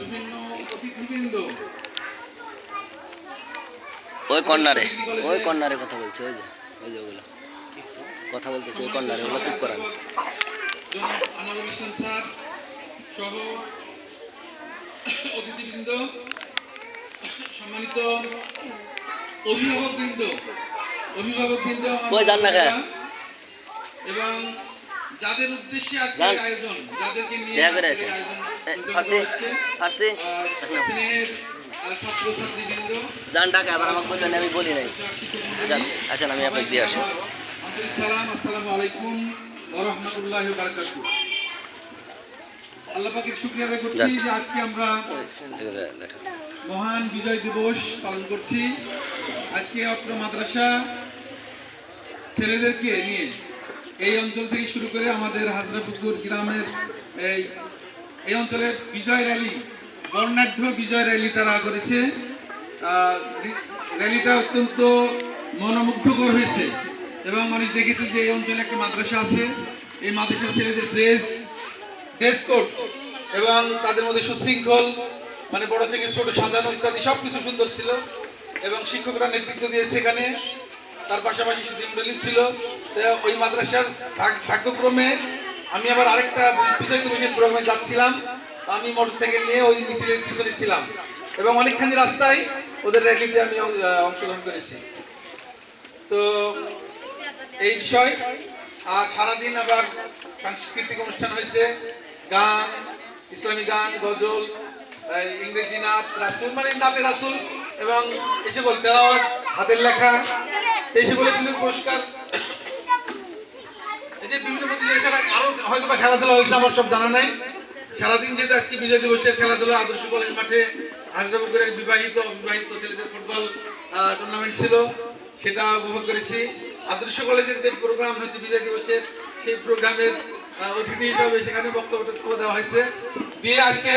বিভিন্ন অতিথিবৃন্দ ওই কর্নারে ওই কর্নারে কথা বলছে ওই যে ওই যে ওগুলো কথা বলতেছে ওই কর্নারে ওগুলো চুপ করান আনোয়ারুল ইসলাম স্যার সহ অতিথিবৃন্দ সম্মানিত অভিভাবকবৃন্দ অভিভাবকবৃন্দ? এবং যাদের উদ্দেশ্যে আজকের আয়োজন যাদেরকে নিয়ে। আয়োজন মহান বিজয় দিবস পালন করছি আজকে অত্র মাদ্রাসা ছেলেদেরকে নিয়ে এই অঞ্চল থেকে শুরু করে আমাদের হাজরাপুকুর গ্রামের এই এই অঞ্চলে বিজয় র্যালি, বর্ণাঢ্য বিজয় র্যালি তারা করেছে। র্যালিটা অত্যন্ত মনোমুগ্ধকর হয়েছে। এবং মানুষ দেখেছে যে এই অঞ্চলে একটা মাদ্রাসা আছে। এই মাদ্রাসার ছেলেদের ড্রেস ড্রেস কোড এবং তাদের মধ্যে সুশৃঙ্খল মানে বড় থেকে ছোট সাজানো ইত্যাদি সব কিছু সুন্দর ছিল। এবং শিক্ষকরা নেতৃত্ব দিয়েছে এখানে। তার পাশাপাশি ইন্দ্রলিপ ছিল। ওই মাদ্রাসার ভাগ- ভাগ্যক্রমে আমি আবার আরেকটা বিজয় দিবসের প্রোগ্রামে যাচ্ছিলাম। আমি মোটরসাইকেল নিয়ে ওই মিছিলের পিছনে ছিলাম। এবং অনেকখানি রাস্তায় ওদের র্যালিতে আমি অংশগ্রহণ করেছি। তো এই বিষয়, আর সারাদিন আবার সাংস্কৃতিক অনুষ্ঠান হয়েছে। গান, ইসলামী গান, গজল ইংরেজি নাচ, রাসুল মানে নাতে রাসুল এবং সকল তেলাওয়াত, হাতের লেখা, এই সকল বিভিন্ন পুরস্কার। এই যে বিভিন্ন প্রতিযোগিতা আরও হয়তো বা খেলাধুলা হয়েছে, আমার সব জানা নাই। সারাদিন যেহেতু আজকে বিজয় দিবসের খেলাধুলা, আদর্শ কলেজ মাঠে হাজরাপুকুরের বিবাহিত, অবিবাহিত ছেলেদের ফুটবল টুর্নামেন্ট ছিল, সেটা উপভোগ করেছি। আদর্শ কলেজের যে প্রোগ্রাম হয়েছে বিজয় দিবসের সেই প্রোগ্রামের অতিথি হিসাবে সেখানে বক্তব্য দেওয়া হয়েছে। দিয়ে আজকে